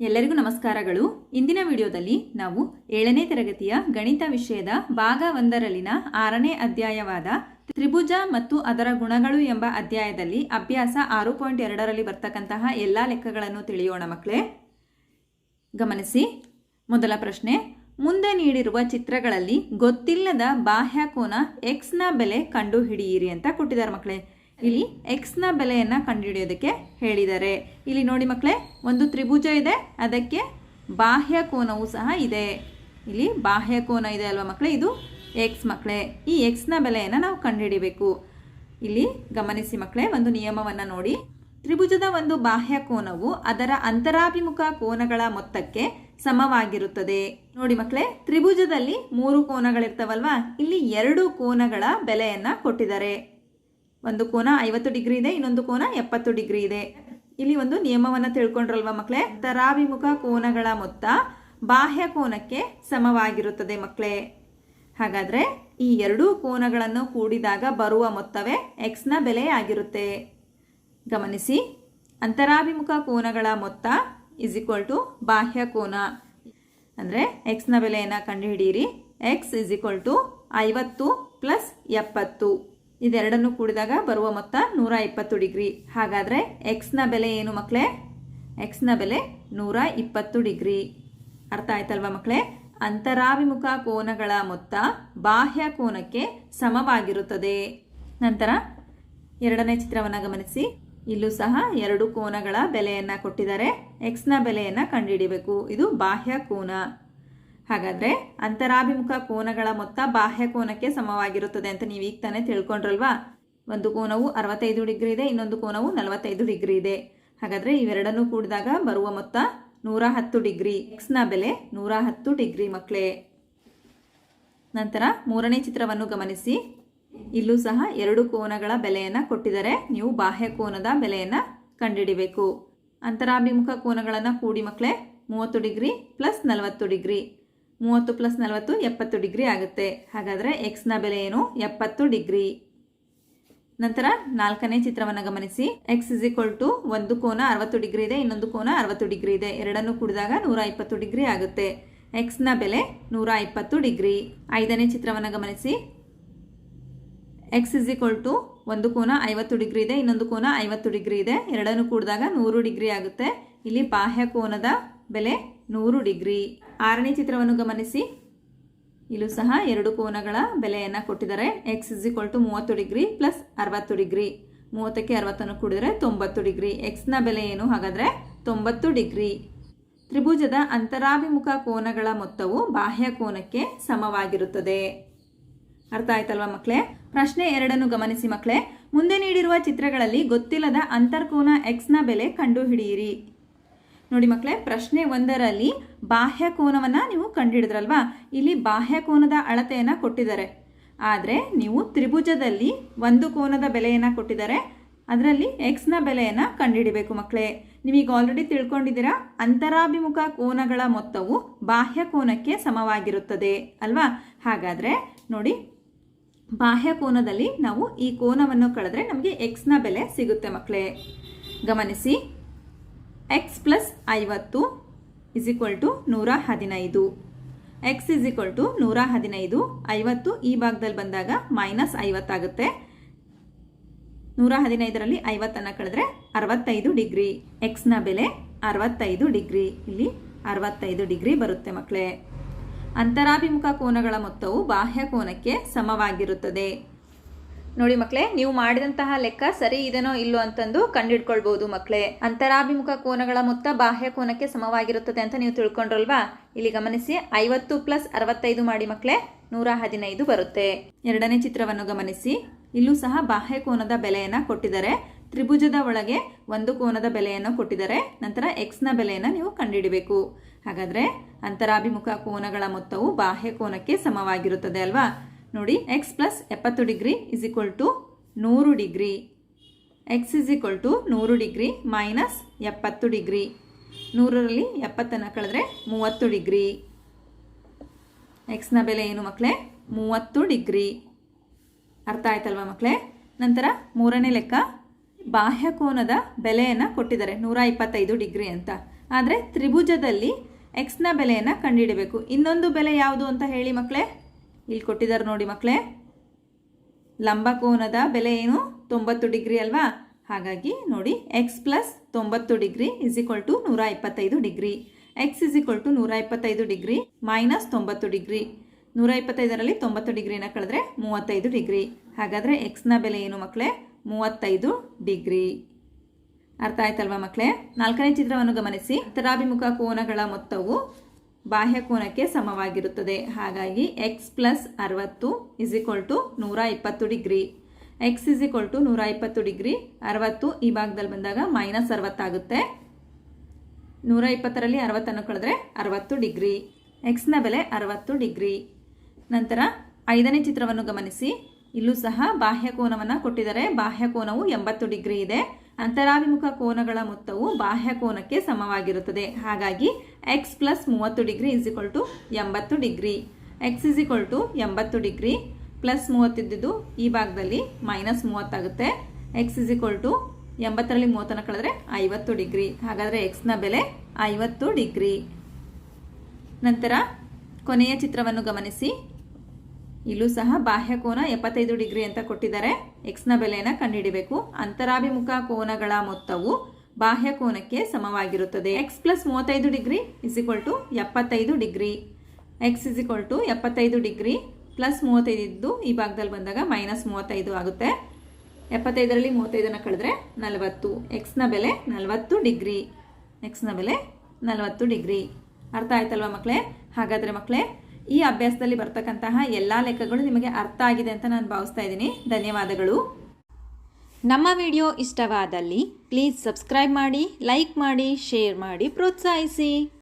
ಎಲ್ಲರಿಗೂ ನಮಸ್ಕಾರಗಳು. ಇಂದಿನ ವಿಡಿಯೋದಲ್ಲಿ ನಾವು ಏಳನೇ ತರಗತಿಯ ಗಣಿತ ವಿಷಯದ ಭಾಗ ಒಂದರಲ್ಲಿನ ಆರನೇ ಅಧ್ಯಾಯವಾದ ತ್ರಿಭುಜ ಮತ್ತು ಅದರ ಗುಣಗಳು ಎಂಬ ಅಧ್ಯಾಯದಲ್ಲಿ ಅಭ್ಯಾಸ ಆರು ಪಾಯಿಂಟ್ ಎರಡರಲ್ಲಿ ಬರ್ತಕ್ಕಂತಹ ಎಲ್ಲ ಲೆಕ್ಕಗಳನ್ನು ತಿಳಿಯೋಣ ಮಕ್ಕಳೇ. ಗಮನಿಸಿ. ಮೊದಲ ಪ್ರಶ್ನೆ, ಮುಂದೆ ನೀಡಿರುವ ಚಿತ್ರಗಳಲ್ಲಿ ಗೊತ್ತಿಲ್ಲದ ಬಾಹ್ಯಕೋನ ಎಕ್ಸ್ನ ಬೆಲೆ ಕಂಡುಹಿಡಿಯಿರಿ ಅಂತ ಕೊಟ್ಟಿದ್ದಾರೆ ಮಕ್ಕಳೇ. ಇಲ್ಲಿ ಎಕ್ಸ್ನ ಬೆಲೆಯನ್ನ ಕಂಡುಹಿಡಿಯೋದಕ್ಕೆ ಹೇಳಿದ್ದಾರೆ. ಇಲ್ಲಿ ನೋಡಿ ಮಕ್ಕಳೇ, ಒಂದು ತ್ರಿಭುಜ ಇದೆ, ಅದಕ್ಕೆ ಬಾಹ್ಯ ಕೋನವೂ ಸಹ ಇದೆ. ಇಲ್ಲಿ ಬಾಹ್ಯ ಕೋನ ಇದೆ ಅಲ್ವಾ ಮಕ್ಕಳೇ, ಇದು ಎಕ್ಸ್ ಮಕ್ಕಳೇ. ಈ ಎಕ್ಸ್ನ ಬೆಲೆಯನ್ನು ನಾವು ಕಂಡುಹಿಡಿಬೇಕು. ಇಲ್ಲಿ ಗಮನಿಸಿ ಮಕ್ಕಳೇ, ಒಂದು ನಿಯಮವನ್ನು ನೋಡಿ. ತ್ರಿಭುಜದ ಒಂದು ಬಾಹ್ಯ ಕೋನವು ಅದರ ಅಂತರಾಭಿಮುಖ ಕೋನಗಳ ಮೊತ್ತಕ್ಕೆ ಸಮವಾಗಿರುತ್ತದೆ. ನೋಡಿ ಮಕ್ಕಳೇ, ತ್ರಿಭುಜದಲ್ಲಿ ಮೂರು ಕೋನಗಳಿರ್ತಾವಲ್ವಾ, ಇಲ್ಲಿ ಎರಡು ಕೋನಗಳ ಬೆಲೆಯನ್ನ ಕೊಟ್ಟಿದ್ದಾರೆ. ಒಂದು ಕೋನ ಐವತ್ತು ಡಿಗ್ರಿ ಇದೆ, ಇನ್ನೊಂದು ಕೋನ ಎಪ್ಪತ್ತು ಡಿಗ್ರಿ ಇದೆ. ಇಲ್ಲಿ ಒಂದು ನಿಯಮವನ್ನು ತಿಳ್ಕೊಂಡ್ರಲ್ವಾ ಮಕ್ಕಳೇ ತರಾಭಿಮುಖ ಕೋನಗಳ ಮೊತ್ತ ಬಾಹ್ಯ ಕೋನಕ್ಕೆ ಸಮವಾಗಿರುತ್ತದೆ ಮಕ್ಕಳೇ ಹಾಗಾದ್ರೆ ಈ ಎರಡೂ ಕೋನಗಳನ್ನು ಕೂಡಿದಾಗ ಬರುವ ಮೊತ್ತವೇ ಎಕ್ಸ್ನ ಬೆಲೆ ಆಗಿರುತ್ತೆ. ಗಮನಿಸಿ, ಅಂತರಾಭಿಮುಖ ಕೋನಗಳ ಮೊತ್ತ ಇಸ್ ಈಕ್ವಲ್ ಟು ಬಾಹ್ಯ ಕೋನ. ಅಂದರೆ ಎಕ್ಸ್ನ ಬೆಲೆಯನ್ನು ಕಂಡುಹಿಡಿಯಿರಿ. ಎಕ್ಸ್ ಇಸ್ ಈಕ್ವಲ್ ಟು ಐವತ್ತು ಪ್ಲಸ್ ಎಪ್ಪತ್ತು. ಇದೆರಡನ್ನು ಕೂಡಿದಾಗ ಬರುವ ಮೊತ್ತ ನೂರ ಇಪ್ಪತ್ತು ಡಿಗ್ರಿ. ಹಾಗಾದರೆ ಎಕ್ಸ್ನ ಬೆಲೆ ಏನು ಮಕ್ಕಳೇ ಎಕ್ಸ್ನ ಬೆಲೆ ನೂರ ಇಪ್ಪತ್ತು ಡಿಗ್ರಿ. ಅರ್ಥ ಆಯ್ತಲ್ವಾ ಮಕ್ಕಳೇ ಅಂತರಾಭಿಮುಖ ಕೋನಗಳ ಮೊತ್ತ ಬಾಹ್ಯ ಕೋನಕ್ಕೆ ಸಮವಾಗಿರುತ್ತದೆ. ನಂತರ ಎರಡನೇ ಚಿತ್ರವನ್ನು ಗಮನಿಸಿ. ಇಲ್ಲೂ ಸಹ ಎರಡು ಕೋನಗಳ ಬೆಲೆಯನ್ನು ಕೊಟ್ಟಿದ್ದಾರೆ. ಎಕ್ಸ್ನ ಬೆಲೆಯನ್ನು ಕಂಡುಹಿಡಿಯಬೇಕು ಇದು ಬಾಹ್ಯ ಕೋನ. ಹಾಗಾದರೆ ಅಂತರಾಭಿಮುಖ ಕೋನಗಳ ಮೊತ್ತ ಬಾಹ್ಯ ಕೋನಕ್ಕೆ ಸಮವಾಗಿರುತ್ತದೆ ಅಂತ ನೀವು ಈಗ ತಾನೇ ತಿಳ್ಕೊಂಡ್ರಲ್ವಾ? ಒಂದು ಕೋನವು ಅರವತ್ತೈದು ಡಿಗ್ರಿ ಇದೆ, ಇನ್ನೊಂದು ಕೋನವು ನಲವತ್ತೈದು ಡಿಗ್ರಿ ಇದೆ. ಹಾಗಾದರೆ ಇವೆರಡನ್ನೂ ಕೂಡಿದಾಗ ಬರುವ ಮೊತ್ತ ನೂರ ಹತ್ತು ಡಿಗ್ರಿ ಎಕ್ಸ್ನ ಬೆಲೆ ನೂರ ಹತ್ತು ಡಿಗ್ರಿ ಮಕ್ಕಳೇ ನಂತರ ಮೂರನೇ ಚಿತ್ರವನ್ನು ಗಮನಿಸಿ. ಇಲ್ಲೂ ಸಹ ಎರಡು ಕೋನಗಳ ಬೆಲೆಯನ್ನು ಕೊಟ್ಟಿದ್ದಾರೆ ನೀವು ಬಾಹ್ಯ ಕೋನದ ಬೆಲೆಯನ್ನು ಕಂಡುಹಿಡಿಬೇಕು ಅಂತರಾಭಿಮುಖ ಕೋನಗಳನ್ನು ಕೂಡಿ ಮಕ್ಕಳೇ ಮೂವತ್ತು ಡಿಗ್ರಿ ಪ್ಲಸ್ ನಲವತ್ತು ಡಿಗ್ರಿ. ಮೂವತ್ತು ಪ್ಲಸ್ ನಲವತ್ತು, ಎಪ್ಪತ್ತು ಡಿಗ್ರಿ ಆಗುತ್ತೆ. ಹಾಗಾದರೆ ಎಕ್ಸ್ನ ಬೆಲೆ ಏನು? ಎಪ್ಪತ್ತು ಡಿಗ್ರಿ ನಂತರ ನಾಲ್ಕನೇ ಚಿತ್ರವನ್ನು ಗಮನಿಸಿ. ಎಕ್ಸ್ ಇಸ್ ಈಕ್ವಲ್ ಟು ಒಂದು ಕೋನ ಅರವತ್ತು ಡಿಗ್ರಿ ಇದೆ, ಇನ್ನೊಂದು ಕೋನ ಅರವತ್ತು ಡಿಗ್ರಿ ಇದೆ. ಎರಡನ್ನು ಕೂಡಿದಾಗ ನೂರ ಇಪ್ಪತ್ತು ಡಿಗ್ರಿ ಆಗುತ್ತೆ. ಎಕ್ಸ್ನ ಬೆಲೆ ನೂರ ಇಪ್ಪತ್ತು ಡಿಗ್ರಿ ಐದನೇ ಚಿತ್ರವನ್ನು ಗಮನಿಸಿ. ಎಕ್ಸ್ ಇಸ್ ಈಕ್ವಲ್ ಟು ಒಂದು ಕೋನ ಐವತ್ತು ಡಿಗ್ರಿ ಇದೆ, ಇನ್ನೊಂದು ಕೋನ ಐವತ್ತು ಡಿಗ್ರಿ ಇದೆ. ಎರಡನ್ನು ಕೂಡಿದಾಗ ನೂರು ಡಿಗ್ರಿ ಆಗುತ್ತೆ. ಇಲ್ಲಿ ಬಾಹ್ಯ ಕೋನದ ಬೆಲೆ ನೂರು ಡಿಗ್ರಿ ಆರನೇ ಚಿತ್ರವನ್ನು ಗಮನಿಸಿ. ಇಲ್ಲೂ ಸಹ ಎರಡು ಕೋನಗಳ ಬೆಲೆಯನ್ನು ಕೊಟ್ಟಿದ್ದಾರೆ. ಎಕ್ಸ್ ಇಸ್ ಈಕ್ವಲ್ ಟು ಮೂವತ್ತು ಡಿಗ್ರಿ ಪ್ಲಸ್ ಅರವತ್ತು ಡಿಗ್ರಿ. ಮೂವತ್ತಕ್ಕೆ ಅರವತ್ತನ್ನು ಕೂಡಿದರೆ ತೊಂಬತ್ತು ಡಿಗ್ರಿ. ಎಕ್ಸ್ನ ಬೆಲೆ ಏನು? ಹಾಗಾದರೆ ತೊಂಬತ್ತು ಡಿಗ್ರಿ. ತ್ರಿಭುಜದ ಅಂತರಾಭಿಮುಖ ಕೋನಗಳ ಮೊತ್ತವು ಬಾಹ್ಯ ಕೋನಕ್ಕೆ ಸಮವಾಗಿರುತ್ತದೆ. ಅರ್ಥ ಆಯ್ತಲ್ವಾ ಮಕ್ಕಳೇ ಪ್ರಶ್ನೆ ಎರಡನ್ನು ಗಮನಿಸಿ ಮಕ್ಕಳೇ ಮುಂದೆ ನೀಡಿರುವ ಚಿತ್ರಗಳಲ್ಲಿ ಗೊತ್ತಿಲ್ಲದ ಅಂತರ್ಕೋನ ಎಕ್ಸ್ನ ಬೆಲೆ ಕಂಡುಹಿಡಿಯಿರಿ. ನೋಡಿ ಮಕ್ಕಳೇ, ಪ್ರಶ್ನೆ ಒಂದರಲ್ಲಿ ಬಾಹ್ಯ ಕೋನವನ್ನು ನೀವು ಕಂಡುಹಿಡಿದ್ರಲ್ವಾ ಇಲ್ಲಿ ಬಾಹ್ಯ ಕೋನದ ಅಳತೆಯನ್ನು ಕೊಟ್ಟಿದ್ದಾರೆ. ಆದರೆ ನೀವು ತ್ರಿಭುಜದಲ್ಲಿ ಒಂದು ಕೋನದ ಬೆಲೆಯನ್ನು ಕೊಟ್ಟಿದ್ದಾರೆ. ಅದರಲ್ಲಿ ಎಕ್ಸ್ನ ಬೆಲೆಯನ್ನು ಕಂಡುಹಿಡಿಬೇಕು ಮಕ್ಕಳೇ. ನೀವೀಗ ಆಲ್ರೆಡಿ ತಿಳ್ಕೊಂಡಿದ್ದೀರಾ? ಅಂತರಾಭಿಮುಖ ಕೋನಗಳ ಮೊತ್ತವು ಬಾಹ್ಯ ಕೋನಕ್ಕೆ ಸಮವಾಗಿರುತ್ತದೆ ಅಲ್ವಾ? ಹಾಗಾದರೆ ನೋಡಿ, ಬಾಹ್ಯ ಕೋನದಲ್ಲಿ ನಾವು ಈ ಕೋನವನ್ನು ಕಳೆದ್ರೆ ನಮಗೆ ಎಕ್ಸ್ನ ಬೆಲೆ ಸಿಗುತ್ತೆ ಮಕ್ಕಳೇ. ಗಮನಿಸಿ. ಎಕ್ಸ್ ಪ್ಲಸ್ ಐವತ್ತು ಇಸ್ ಈಕ್ವಲ್ ಟು ನೂರ ಹದಿನೈದು. ಎಕ್ಸ್ ಇಸ್ ಈಕ್ವಲ್ ಟು ನೂರ ಹದಿನೈದು. ಐವತ್ತು ಈ ಭಾಗದಲ್ಲಿ ಬಂದಾಗ ಮೈನಸ್ ಐವತ್ತಾಗುತ್ತೆ ನೂರ ಹದಿನೈದರಲ್ಲಿ ಐವತ್ತನ್ನು ಕಳೆದ್ರೆ ಅರವತ್ತೈದು ಡಿಗ್ರಿ. ಎಕ್ಸ್ನ ಬೆಲೆ ಅರವತ್ತೈದು ಡಿಗ್ರಿ. ಇಲ್ಲಿ ಅರವತ್ತೈದು ಡಿಗ್ರಿ ಬರುತ್ತೆ ಮಕ್ಕಳೇ. ಅಂತರಾಭಿಮುಖ ಕೋನಗಳ ಮೊತ್ತವು ಬಾಹ್ಯ ಕೋನಕ್ಕೆ ಸಮವಾಗಿರುತ್ತದೆ. ನೋಡಿ ಮಕ್ಕಳೇ ನೀವು ಮಾಡಿದಂತಹ ಲೆಕ್ಕ ಸರಿ ಇದೇನೋ ಇಲ್ಲೋ ಅಂತಂದು ಕಂಡಿಡ್ಕೊಳ್ಬಹುದು ಮಕ್ಕಳೇ ಅಂತರಾಭಿಮುಖ ಕೋನಗಳ ಮೊತ್ತ ಬಾಹ್ಯ ಕೋನಕ್ಕೆ ಸಮವಾಗಿರುತ್ತದೆ ಅಂತ ನೀವು ತಿಳ್ಕೊಂಡ್ರಲ್ವಾ? ಇಲ್ಲಿ ಗಮನಿಸಿ, ಐವತ್ತು ಪ್ಲಸ್ ಅರವತ್ತೈದು ಮಾಡಿ ಮಕ್ಕಳೇ ನೂರ ಹದಿನೈದು ಬರುತ್ತೆ. ಎರಡನೇ ಚಿತ್ರವನ್ನು ಗಮನಿಸಿ. ಇಲ್ಲೂ ಸಹ ಬಾಹ್ಯ ಕೋನದ ಬೆಲೆಯನ್ನು ಕೊಟ್ಟಿದ್ದಾರೆ. ತ್ರಿಭುಜದ ಒಳಗೆ ಒಂದು ಕೋನದ ಬೆಲೆಯನ್ನು ಕೊಟ್ಟಿದ್ದಾರೆ. ನಂತರ ಎಕ್ಸ್ನ ಬೆಲೆಯನ್ನು ನೀವು ಕಂಡುಹಿಡಬೇಕು ಹಾಗಾದರೆ ಅಂತರಾಭಿಮುಖ ಕೋನಗಳ ಮೊತ್ತವು ಬಾಹ್ಯ ಕೋನಕ್ಕೆ ಸಮವಾಗಿರುತ್ತದೆ ಅಲ್ವಾ? ನೋಡಿ ಎಕ್ಸ್ ಪ್ಲಸ್ ಎಪ್ಪತ್ತು ಡಿಗ್ರಿ ಇಸ್ ಈಕ್ವಲ್ ಟು ನೂರು degree. X is equal to ನೂರು ಡಿಗ್ರಿ ಮೈನಸ್ ಎಪ್ಪತ್ತು ಡಿಗ್ರಿ. ನೂರರಲ್ಲಿ ಎಪ್ಪತ್ತನ್ನು ಕಳೆದ್ರೆ ಮೂವತ್ತು ಡಿಗ್ರಿ. ಎಕ್ಸ್ನ ಬೆಲೆ ಏನು ಮಕ್ಕಳೇ ಮೂವತ್ತು ಡಿಗ್ರಿ. ಅರ್ಥ ಆಯ್ತಲ್ವ ಮಕ್ಕಳೇ ನಂತರ ಮೂರನೇ ಲೆಕ್ಕ ಬಾಹ್ಯಕೋನದ ಬೆಲೆಯನ್ನು ಕೊಟ್ಟಿದ್ದಾರೆ, ನೂರ ಇಪ್ಪತ್ತೈದು ಡಿಗ್ರಿ ಅಂತ. ಆದರೆ ತ್ರಿಭುಜದಲ್ಲಿ ಎಕ್ಸ್ನ ಬೆಲೆಯನ್ನು ಕಂಡುಹಿಡಬೇಕು. ಇನ್ನೊಂದು ಬೆಲೆ ಯಾವುದು ಅಂತ ಹೇಳಿ ಮಕ್ಕಳೇ ಇಲ್ಲಿ ಕೊಟ್ಟಿದ್ದಾರೆ ನೋಡಿ ಮಕ್ಕಳೇ. ಲಂಬಕೋನದ ಬೆಲೆ ಏನು? ತೊಂಬತ್ತು ಡಿಗ್ರಿ ಅಲ್ವಾ? ಹಾಗಾಗಿ ನೋಡಿ ಎಕ್ಸ್ ಪ್ಲಸ್ ತೊಂಬತ್ತು ಡಿಗ್ರಿ ಇಸ್ ಈಕ್ವಲ್ ಟು ನೂರ ಇಪ್ಪತ್ತೈದು degree. X is equal to ನೂರ ಇಪ್ಪತ್ತೈದು ಡಿಗ್ರಿ ಮೈನಸ್ ತೊಂಬತ್ತು ಡಿಗ್ರಿ. ನೂರ ಇಪ್ಪತ್ತೈದರಲ್ಲಿ ತೊಂಬತ್ತು ಡಿಗ್ರಿನ ಕಳೆದ್ರೆ ಮೂವತ್ತೈದು ಡಿಗ್ರಿ. ಹಾಗಾದರೆ ಎಕ್ಸ್ನ ಬೆಲೆ ಏನು ಮಕ್ಕಳೇ? ಮೂವತ್ತೈದು ಡಿಗ್ರಿ. ಅರ್ಥ ಆಯ್ತಲ್ವಾ ಮಕ್ಕಳೇ? ನಾಲ್ಕನೇ ಚಿತ್ರವನ್ನು ಗಮನಿಸಿ. ಉತ್ತರಾಭಿಮುಖ ಕೋನಗಳ ಮೊತ್ತವು ಬಾಹ್ಯ ಕೋನಕ್ಕೆ ಸಮವಾಗಿರುತ್ತದೆ. ಹಾಗಾಗಿ ಎಕ್ಸ್ ಪ್ಲಸ್ ಅರವತ್ತು ಇಸ್ ಈಕ್ವಲ್ ಟು ನೂರ ಇಪ್ಪತ್ತು degree. X is equal to ನೂರ ಇಪ್ಪತ್ತು ಡಿಗ್ರಿ. ಅರವತ್ತು ಈ ಭಾಗದಲ್ಲಿ ಬಂದಾಗ ಮೈನಸ್ ಅರವತ್ತಾಗುತ್ತೆ ನೂರ ಇಪ್ಪತ್ತರಲ್ಲಿ ಅರವತ್ತನ್ನು ಕಳೆದ್ರೆ ಅರವತ್ತು ಡಿಗ್ರಿ. ಎಕ್ಸ್ನ ಬೆಲೆ ಅರವತ್ತು ಡಿಗ್ರಿ. ನಂತರ ಐದನೇ ಚಿತ್ರವನ್ನು ಗಮನಿಸಿ. ಇಲ್ಲೂ ಸಹ ಬಾಹ್ಯಕೋನವನ್ನು ಕೊಟ್ಟಿದ್ದಾರೆ. ಬಾಹ್ಯಕೋನವು ಎಂಬತ್ತು ಡಿಗ್ರಿ ಇದೆ. ಅಂತರಾಭಿಮುಖ ಕೋನಗಳ ಮೊತ್ತವು ಬಾಹ್ಯ ಕೋನಕ್ಕೆ ಸಮವಾಗಿರುತ್ತದೆ. ಹಾಗಾಗಿ ಎಕ್ಸ್ ಪ್ಲಸ್ ಮೂವತ್ತು ಡಿಗ್ರಿ ಇಸ್ ಇಕ್ವಲ್ ಟು ಎಂಬತ್ತು degree. X is equal to ಎಂಬತ್ತು ಡಿಗ್ರಿ ಪ್ಲಸ್ ಮೂವತ್ತಿದ್ದು ಈ ಭಾಗದಲ್ಲಿ ಮೈನಸ್ ಮೂವತ್ತಾಗುತ್ತೆ ಎಕ್ಸ್ ಇಸ್ ಇಕ್ವಲ್ ಟು ಎಂಬತ್ತರಲ್ಲಿ ಮೂವತ್ತನ್ನು ಕಳೆದ್ರೆ ಐವತ್ತು ಡಿಗ್ರಿ. ಹಾಗಾದರೆ ಎಕ್ಸ್ನ ಬೆಲೆ ಐವತ್ತು ಡಿಗ್ರಿ. ನಂತರ ಕೊನೆಯ ಚಿತ್ರವನ್ನು ಗಮನಿಸಿ. ಇಲ್ಲೂ ಸಹ ಬಾಹ್ಯ ಕೋನ ಎಪ್ಪತ್ತೈದು ಡಿಗ್ರಿ ಅಂತ ಕೊಟ್ಟಿದ್ದಾರೆ. ಎಕ್ಸ್ನ ಬೆಲೆಯನ್ನು ಕಂಡುಹಿಡಿಬೇಕು. ಅಂತರಾಭಿಮುಖ ಕೋನಗಳ ಮೊತ್ತವು ಬಾಹ್ಯ ಕೋನಕ್ಕೆ ಸಮವಾಗಿರುತ್ತದೆ. ಎಕ್ಸ್ ಪ್ಲಸ್ ಮೂವತ್ತೈದು ಡಿಗ್ರಿ ಇಸ್ ಟು ಎಪ್ಪತ್ತೈದು ಡಿಗ್ರಿ. ಎಕ್ಸ್ ಇಸ್ ಟು ಎಪ್ಪತ್ತೈದು ಡಿಗ್ರಿ ಪ್ಲಸ್ ಮೂವತ್ತೈದು ಇದ್ದು ಈ ಭಾಗದಲ್ಲಿ ಬಂದಾಗ ಮೈನಸ್ ಮೂವತ್ತೈದು ಆಗುತ್ತೆ. ಎಪ್ಪತ್ತೈದರಲ್ಲಿ ಮೂವತ್ತೈದನ್ನು ಕಳೆದ್ರೆ ನಲವತ್ತು. ಎಕ್ಸ್ನ ಬೆಲೆ ನಲವತ್ತು ಡಿಗ್ರಿ. ಎಕ್ಸ್ನ ಬೆಲೆ ನಲವತ್ತು ಡಿಗ್ರಿ. ಅರ್ಥ ಆಯ್ತಲ್ವಾ ಮಕ್ಕಳೇ? ಹಾಗಾದರೆ ಮಕ್ಕಳೇ ಈ ಅಭ್ಯಾಸದಲ್ಲಿ ಬರ್ತಕ್ಕಂತಹ ಎಲ್ಲ ಲೆಕ್ಕಗಳು ನಿಮಗೆ ಅರ್ಥ ಆಗಿದೆ ಅಂತ ನಾನು ಭಾವಿಸ್ತಾ ಇದ್ದೀನಿ. ಧನ್ಯವಾದಗಳು. ನಮ್ಮ ವಿಡಿಯೋ ಇಷ್ಟವಾದಲ್ಲಿ ಪ್ಲೀಸ್ ಸಬ್ಸ್ಕ್ರೈಬ್ ಮಾಡಿ, ಲೈಕ್ ಮಾಡಿ, ಶೇರ್ ಮಾಡಿ, ಪ್ರೋತ್ಸಾಹಿಸಿ.